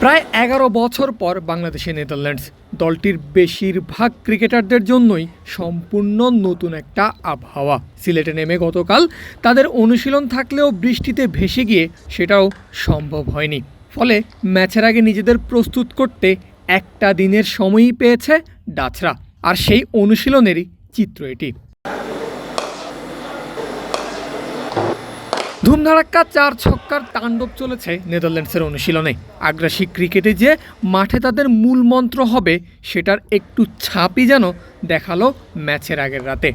প্রায় এগারো বছর পর বাংলাদেশে নেদারল্যান্ডস দলটির বেশিরভাগ ক্রিকেটারদের জন্যই সম্পূর্ণ নতুন একটা আবহাওয়া। সিলেটে নেমে গতকাল তাদের অনুশীলন থাকলেও বৃষ্টিতে ভেসে গিয়ে সেটাও সম্ভব হয়নি। ফলে ম্যাচের আগে নিজেদের প্রস্তুত করতে একটা দিনের সময়ই পেয়েছে ডাচরা। আর সেই অনুশীলনেরই চিত্র এটি। ধুমধারাক্কা চার ছক্কার তাণ্ডব চলেছে নেদারল্যান্ডসের অনুশীলনে। আগ্রাসী ক্রিকেটে যে মাঠে তাদের মূল মন্ত্র হবে, সেটার একটু ছাপই যেন দেখাল ম্যাচের আগের রাতে।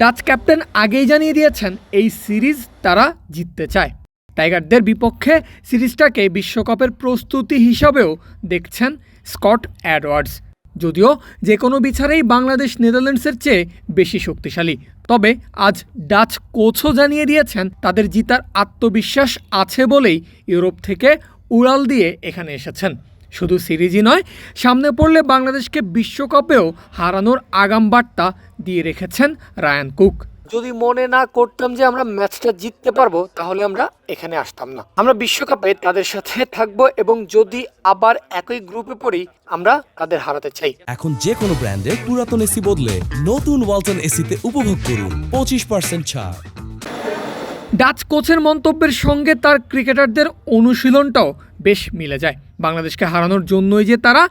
ডাচ ক্যাপ্টেন আগেই জানিয়ে দিয়েছেন, এই সিরিজ তারা জিততে চায়। টাইগারদের বিপক্ষে সিরিজটাকে বিশ্বকাপের প্রস্তুতি হিসাবেও দেখছেন স্কট অ্যাডওয়ার্ডস। যদিও যে কোনো বিচারেই বাংলাদেশ নেদারল্যান্ডসের চেয়ে বেশি শক্তিশালী। তবে আজ ডাচ কোচও জানিয়ে দিয়েছেন তাদের জিতার আত্মবিশ্বাস আছে বলেই ইউরোপ থেকে উড়াল দিয়ে এখানে এসেছেন। শুধু সিরিজই নয়, সামনে পড়লে বাংলাদেশকে বিশ্বকাপেও হারানোর আগাম বার্তা দিয়ে রেখেছেন রায়ান কুক। যদি মনে না করতাম যে আমরা ম্যাচটা জিততে পারব তাহলে আমরা এখানে আসতাম না। আমরা বিশ্বকাপে তাদের সাথে থাকব এবং যদি আবার একই গ্রুপে পড়ি আমরা তাদের হারাতে চাই। এখন যে কোনো ব্র্যান্ডের পুরাতন এসি বদলে নতুন ওয়ালটন এসিতে উপভোগ করুন পঁচিশ পার্সেন্ট ছাড়। ডাচ কোচের মন্তব্যের সঙ্গে তার ক্রিকেটারদের অনুশীলনটাও বেশ মিলে যায়। বাংলাদেশকে হারানোর জন্যই যে তারা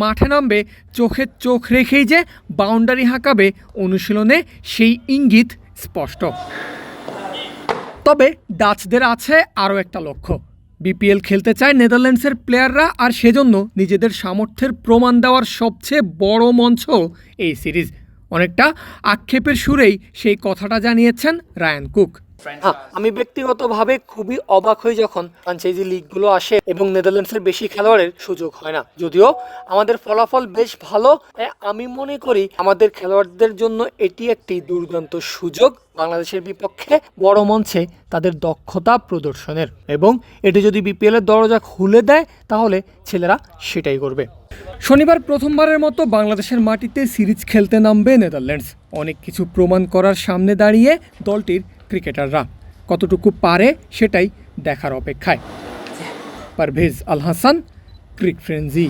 মাঠে নামবে চোখে চোখ রেখেই যে বাউন্ডারি হাঁকাবে অনুশীলনে সেই ইঙ্গিত স্পষ্ট। তবে ডাচদের আছে আরও একটা লক্ষ্য। বিপিএল খেলতে চায় নেদারল্যান্ডসের প্লেয়াররা আর সেজন্য নিজেদের সামর্থ্যের প্রমাণ দেওয়ার সবচেয়ে বড় মঞ্চ এই সিরিজ। অনেকটা আক্ষেপের সুরেই সেই কথাটা জানিয়েছেন রায়ান কুক। হ্যাঁ আমি ব্যক্তিগতভাবে খুবই অবাক হই যখন ফ্রাঞ্চাইজি লিগগুলো আসে এবং নেদারল্যান্ডসের বেশি খেলোয়াড়ের সুযোগ হয় না। যদিও আমাদের ফলাফল বেশ ভালো আমি মনে করি আমাদের খেলোয়াড়দের জন্য এটি একটি দুর্দান্ত সুযোগ। বাংলাদেশের বিপক্ষে বড় মঞ্চে তাদের দক্ষতা প্রদর্শনের এবং এটি যদি বিপিএল এর দরজা খুলে দেয় তাহলে ছেলেরা সেটাই করবে। শনিবার প্রথমবারের মতো বাংলাদেশের মাটিতে সিরিজ খেলতে নামবে নেদারল্যান্ডস। অনেক কিছু প্রমাণ করার সামনে দাঁড়িয়ে দলটির ক্রিকেটাররা। কতটুকু পারে সেটাই দেখার অপেক্ষায়। Parvez Al Hasan cric frenzy